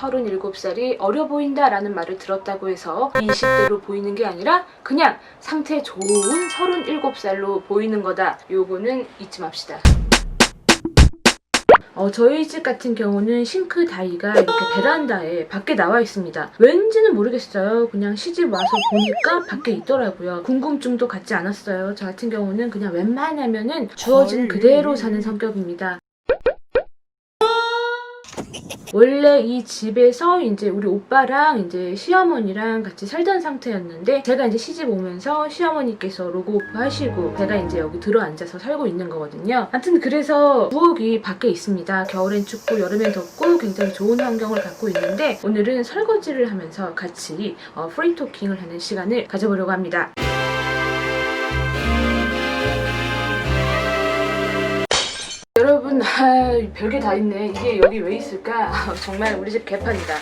37살이 어려 보인다라는 말을 들었다고 해서 20대로 보이는 게 아니라 그냥 상태 좋은 37살로 보이는 거다. 요거는 잊지 맙시다. 어, 저희 집 같은 경우는 싱크 다이가 이렇게 베란다에 밖에 나와 있습니다. 왠지는 모르겠어요. 그냥 시집 와서 보니까 밖에 있더라고요. 궁금증도 갖지 않았어요. 저 같은 경우는 그냥 웬만하면은 주어진 헐. 그대로 사는 성격입니다. 원래 이 집에서 이제 우리 오빠랑 이제 시어머니랑 같이 살던 상태였는데 제가 이제 시집 오면서 시어머니께서 로고 오프 하시고 제가 이제 여기 들어 앉아서 살고 있는 거거든요. 아무튼 그래서 부엌이 밖에 있습니다. 겨울엔 춥고 여름엔 덥고 굉장히 좋은 환경을 갖고 있는데 오늘은 설거지를 하면서 같이 어, 프리 토킹을 하는 시간을 가져보려고 합니다. 아, 별게 다 있네. 이게 여기 왜 있을까? 정말 우리 집 개판이다.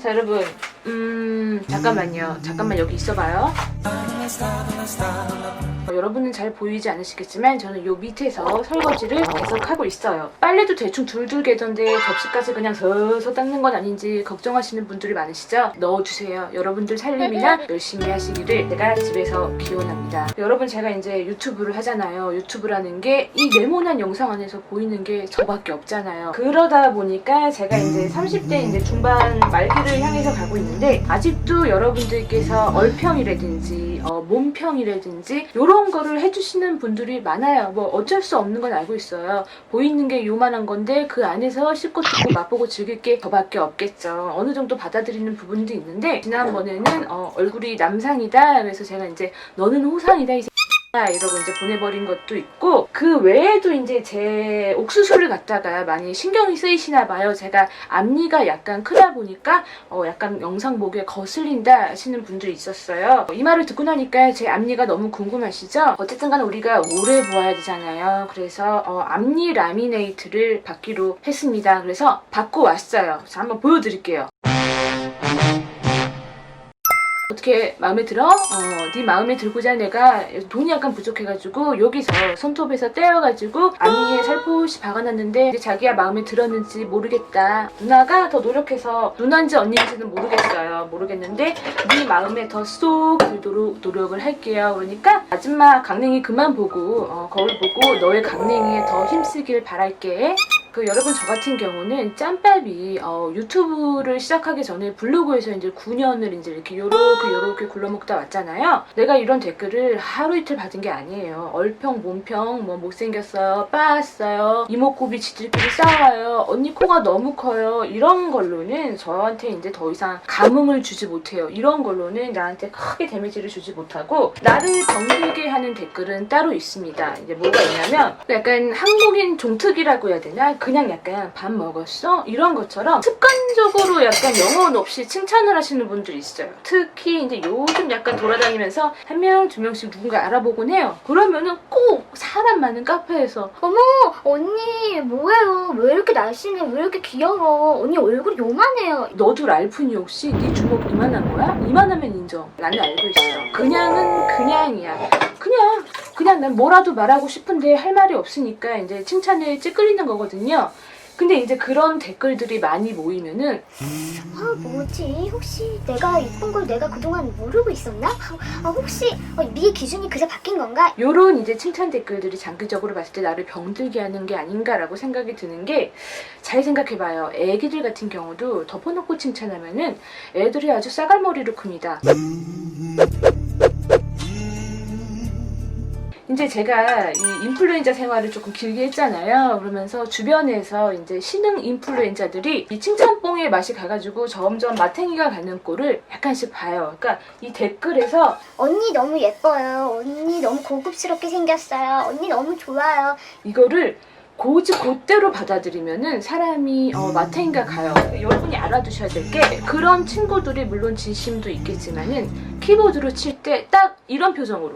자 여러분 음 잠깐만요. 잠깐만 여기 있어봐요. 어, 여러분은 잘 보이지 않으시겠지만 저는 요 밑에서 설거지를 계속 하고 있어요. 빨래도 대충 둘둘 개던데 접시까지 그냥 서서 닦는 건 아닌지 걱정하시는 분들이 많으시죠? 넣어주세요. 여러분들 살림이나 열심히 하시기를 제가 집에서 기원합니다. 여러분 제가 이제 유튜브를 하잖아요. 유튜브라는 게 이 네모난 영상 안에서 보이는 게 저밖에 없잖아요. 그러다 보니까 제가 이제 30대 이제 중반 말기를 향해서 가고 있는 데 아직도 여러분들께서 얼평이라든지 어, 몸평이라든지 이런 거를 해주시는 분들이 많아요. 뭐 어쩔 수 없는 건 알고 있어요. 보이는 게 요만한 건데 그 안에서 씹고 듣고 맛보고 즐길 게 저밖에 없겠죠. 어느 정도 받아들이는 부분도 있는데 지난번에는 어, 얼굴이 남상이다 그래서 제가 이제 너는 호상이다 이 이러고 이제 보내버린 것도 있고 그 외에도 이제 제 옥수수를 갖다가 많이 신경이 쓰이시나 봐요. 제가 앞니가 약간 크다 보니까 어 약간 영상 보기에 거슬린다 하시는 분들이 있었어요. 이 말을 듣고 나니까 제 앞니가 너무 궁금하시죠? 어쨌든 간에 우리가 오래 보아야 되잖아요. 그래서 어 앞니 라미네이트를 받기로 했습니다. 그래서 받고 왔어요. 자 한번 보여드릴게요. 어떻게 마음에 들어? 어, 네 마음에 들고자 내가 돈이 약간 부족해가지고 여기서 손톱에서 떼어가지고 앞니에 살포시 박아놨는데 자기야 마음에 들었는지 모르겠다. 누나가 더 노력해서 누나인지 언니인지는 모르겠어요. 모르겠는데 네 마음에 더 쏙 들도록 노력을 할게요. 그러니까 아줌마 강냉이 그만 보고 어, 거울 보고 너의 강냉이에 더 힘쓰길 바랄게. 그 여러분 저 같은 경우는 짬밥이 어, 유튜브를 시작하기 전에 블로그에서 이제 9년을 이제 이렇게 요렇게 요렇게 굴러먹다 왔잖아요. 내가 이런 댓글을 하루 이틀 받은 게 아니에요. 얼평 몸평 뭐 못생겼어요, 빠았어요, 이목구비 지들끼리 싸워요, 언니 코가 너무 커요 이런 걸로는 저한테 이제 더 이상 감흥을 주지 못해요. 이런 걸로는 나한테 크게 데미지를 주지 못하고 나를 병들게 하는 댓글은 따로 있습니다. 이제 뭐가 있냐면 약간 한국인 종특이라고 해야 되나? 그냥 약간 밥 먹었어? 이런 것처럼 습관적으로 약간 영혼 없이 칭찬을 하시는 분들이 있어요. 특히 이제 요즘 약간 돌아다니면서 한 명, 두 명씩 누군가 알아보곤 해요. 그러면은 꼭 사람 많은 카페에서 어머 언니 뭐예요 왜 이렇게 날씬해 왜 이렇게 귀여워 언니 얼굴이 요만해요 너도 랄프니 혹시 네 주먹 이만한 거야? 이만하면 인정. 나는 알고 있어. 그냥은 그냥이야. 그냥 그냥 난 뭐라도 말하고 싶은데 할 말이 없으니까 이제 칭찬을 찌끌리는 거거든요. 근데 이제 그런 댓글들이 많이 모이면은 아 뭐지 혹시 내가 이쁜 걸 내가 그동안 모르고 있었나 아, 혹시 어, 네 기준이 그새 바뀐 건가 요런 이제 칭찬 댓글들이 장기적으로 봤을 때 나를 병들게 하는 게 아닌가라고 생각이 드는 게 잘 생각해봐요. 애기들 같은 경우도 덮어놓고 칭찬하면은 애들이 아주 싸갈머리를 큽니다. 이제 제가 이 인플루엔자 생활을 조금 길게 했잖아요. 그러면서 주변에서 이제 신흥 인플루엔자들이 이 칭찬뽕의 맛이 가가지고 점점 마탱이가 가는 꼴을 약간씩 봐요. 그러니까 이 댓글에서 언니 너무 예뻐요 언니 너무 고급스럽게 생겼어요 언니 너무 좋아요 이거를 고지 곧대로 받아들이면은 사람이 어, 마탱이가 가요. 여러분이 알아두셔야 될 게 그런 친구들이 물론 진심도 있겠지만은 키보드로 칠 때 딱 이런 표정으로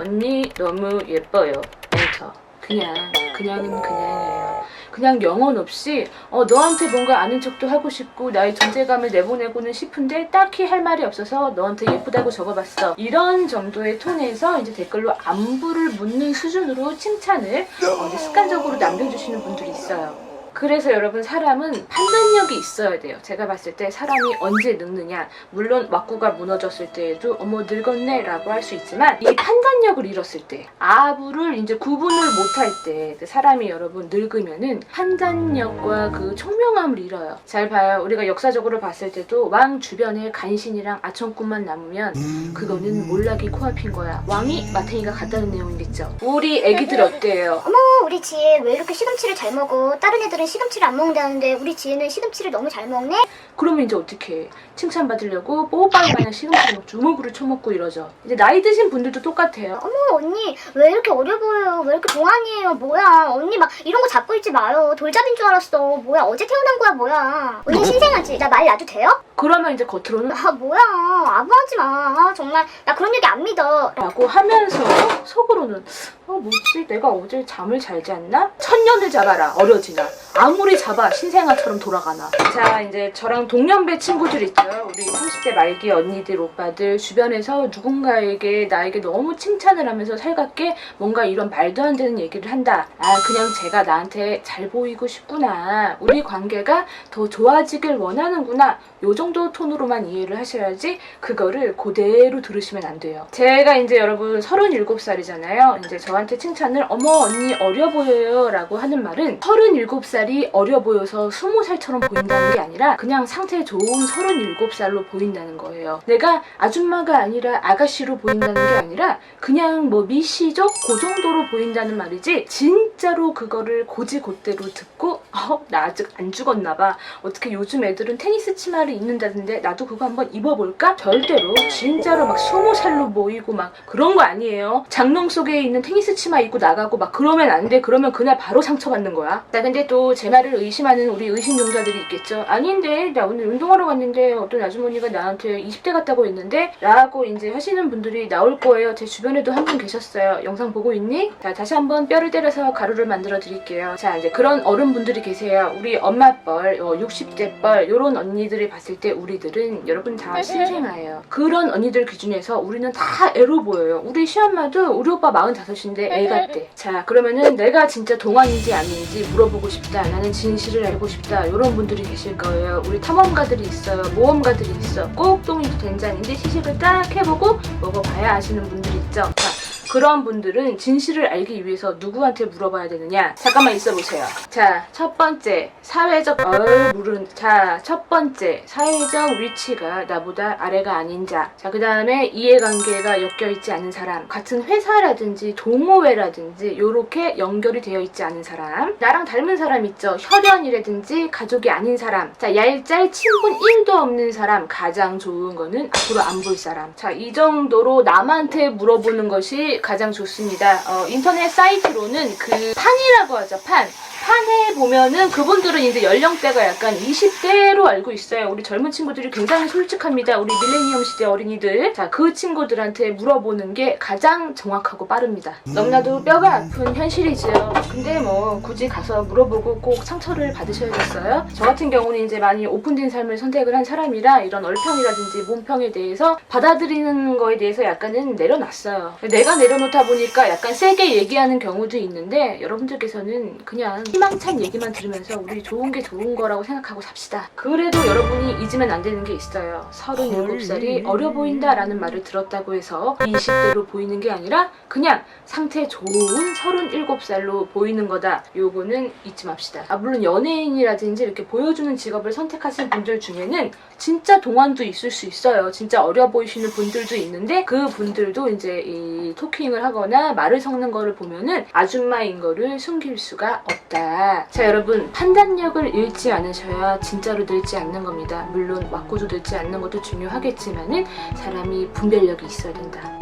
언니 너무 예뻐요. 엔터. 그냥 그냥은 그냥이에요. 그냥 영혼 없이 어, 너한테 뭔가 아는 척도 하고 싶고 나의 존재감을 내보내고는 싶은데 딱히 할 말이 없어서 너한테 예쁘다고 적어봤어. 이런 정도의 톤에서 이제 댓글로 안부를 묻는 수준으로 칭찬을 어, 이제 습관적으로 남겨주시는 분들이 있어요. 그래서 여러분 사람은 판단력이 있어야 돼요. 제가 봤을 때 사람이 언제 늙느냐. 물론 왁구가 무너졌을 때에도 어머 늙었네 라고 할 수 있지만 이 판단력을 잃었을 때 아부를 이제 구분을 못할 때그 사람이 여러분 늙으면은 판단력과 그 총명함을 잃어요. 잘 봐요. 우리가 역사적으로 봤을 때도 왕 주변에 간신이랑 아청꾼만 남으면 그거는 몰락이 코앞인 거야. 왕이 마탱이가 갔다는 내용이겠죠. 우리 애기들 어때요? 어머 우리 지혜 왜 이렇게 시금치를 잘 먹어? 다른 애들은 시금치를 안 먹는다는데 우리 지혜는 시금치를 너무 잘 먹네? 그러면 이제 어떻게 해? 칭찬받으려고 뽀빠이 마냥 시금치 막 주먹으로 쳐먹고 이러죠. 이제 나이 드신 분들도 똑같아요. 어머 언니 왜 이렇게 어려 보여요? 왜 이렇게 동안이에요? 뭐야 언니 막 이런 거 잡고 있지 마요. 돌잡인 줄 알았어. 뭐야 어제 태어난 거야 뭐야? 언니 신생아지? 나 말 놔도 돼요? 그러면 이제 겉으로는 아 뭐야 아부하지 마. 아, 정말 나 그런 얘기 안 믿어. 라고 하면서 속으로는 어 뭐지? 내가 어제 잠을 잘 잤나? 천년을 잡아라 어려지나. 아무리 잡아 신생아처럼 돌아가나. 자 이제 저랑 동년배 친구들 있죠. 우리 30대 말기 언니들 오빠들 주변에서 누군가에게 나에게 너무 칭찬을 하면서 살갑게 뭔가 이런 말도 안 되는 얘기를 한다. 아 그냥 제가 나한테 잘 보이고 싶구나. 우리 관계가 더 좋아지길 원하는구나. 요 정도 톤으로만 이해를 하셔야지 그거를 그대로 들으시면 안 돼요. 제가 이제 여러분 37살이잖아요. 이제 저한 테 칭찬을 어머 언니 어려 보여요 라고 하는 말은 37살이 어려 보여서 20살처럼 보인다는 게 아니라 그냥 상태 좋은 37살로 보인다는 거예요. 내가 아줌마가 아니라 아가씨로 보인다는 게 아니라 그냥 뭐 미시족 그 정도로 보인다는 말이지 진짜로 그거를 고지곧대로 듣고 어 나 아직 안 죽었나 봐 어떻게 요즘 애들은 테니스 치마를 입는다던데 나도 그거 한번 입어볼까? 절대로 진짜로 막 스무 살로 보이고 막 그런 거 아니에요. 장롱 속에 있는 테니스 치마 입고 나가고 막 그러면 안 돼. 그러면 그날 바로 상처받는 거야. 나 근데 또 제 말을 의심하는 우리 의심용자들이 있겠죠. 아닌데 나 오늘 운동하러 갔는데 어떤 아주머니가 나한테 20대 같다고 했는데 라고 이제 하시는 분들이 나올 거예요. 제 주변에도 한 분 계셨어요. 영상 보고 있니? 자 다시 한번 뼈를 때려서 가루를 만들어 드릴게요. 자 이제 그런 어른분들이 계세요. 우리 엄마 뻘, 어, 60대 뻘 요런 언니들이 봤을 때 우리들은 여러분 다 신생아예요. 그런 언니들 기준에서 우리는 다 애로 보여요. 우리 시엄마도 우리 오빠 45인데 애 같대. 자 그러면은 내가 진짜 동안인지 아닌지 물어보고 싶다. 나는 진실을 알고 싶다. 이런 분들이 계실 거예요. 우리 탐험가들이 있어요. 모험가들이 있어. 꼭 똥이 된장인데 시식을 딱 해보고 먹어봐야 아시는 분들이 있죠. 자 그런 분들은 진실을 알기 위해서 누구한테 물어봐야 되느냐? 잠깐만 있어 보세요. 자, 첫 번째, 사회적 어유 물은 자, 첫 번째, 사회적 위치가 나보다 아래가 아닌 자. 자, 그 다음에 이해관계가 엮여 있지 않은 사람. 같은 회사라든지 동호회라든지 요렇게 연결이 되어 있지 않은 사람. 나랑 닮은 사람 있죠. 혈연이라든지 가족이 아닌 사람. 자, 얄짤 친분 1도 없는 사람. 가장 좋은 거는 앞으로 안 볼 사람. 자, 이 정도로 남한테 물어보는 것이 가장 좋습니다. 어, 인터넷 사이트로는 그 판이라고 하죠. 판. 판에 보면은 그분들은 이제 연령대가 약간 20대로 알고 있어요. 우리 젊은 친구들이 굉장히 솔직합니다. 우리 밀레니엄 시대 어린이들. 자, 그 친구들한테 물어보는 게 가장 정확하고 빠릅니다. 너무나도 뼈가 아픈 현실이죠. 근데 뭐 굳이 가서 물어보고 꼭 상처를 받으셔야겠어요? 저 같은 경우는 이제 많이 오픈된 삶을 선택을 한 사람이라 이런 얼평이라든지 몸평에 대해서 받아들이는 거에 대해서 약간은 내려놨어요. 내가 내려놓다 보니까 약간 세게 얘기하는 경우도 있는데 여러분들께서는 그냥 희망찬 얘기만 들으면서 우리 좋은 게 좋은 거라고 생각하고 삽시다. 그래도 여러분이 잊으면 안 되는 게 있어요. 37살이 어려 보인다라는 말을 들었다고 해서 20대로 보이는 게 아니라 그냥 상태 좋은 37살로 보이는 거다. 요거는 잊지 맙시다. 아, 물론 연예인이라든지 이렇게 보여주는 직업을 선택하신 분들 중에는 진짜 동안도 있을 수 있어요. 진짜 어려 보이시는 분들도 있는데 그 분들도 이제 이 토킹을 하거나 말을 섞는 거를 보면은 아줌마인 거를 숨길 수가 없다. 자 여러분 판단력을 잃지 않으셔야 진짜로 늙지 않는 겁니다. 물론 왁구도 늙지 않는 것도 중요하겠지만은 사람이 분별력이 있어야 된다.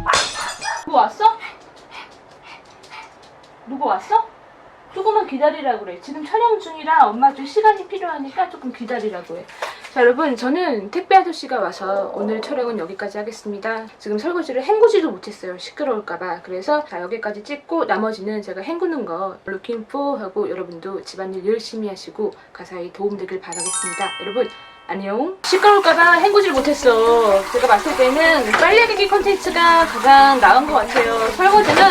누구 왔어? 누구 왔어? 조금만 기다리라고 그래. 지금 촬영 중이라 엄마 좀 시간이 필요하니까 조금 기다리라고 해. 자, 여러분, 저는 택배 아저씨가 와서 오늘 촬영은 여기까지 하겠습니다. 지금 설거지를 헹구지도 못했어요. 시끄러울까봐. 그래서 자, 여기까지 찍고 나머지는 제가 헹구는 거 루킹포 하고 여러분도 집안일 열심히 하시고 가사히 도움되길 바라겠습니다. 여러분, 안녕. 시끄러울까봐 헹구질 못했어. 제가 봤을 때는 빨래개기 컨텐츠가 가장 나은 것 같아요. 설거지는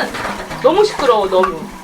너무 시끄러워, 너무.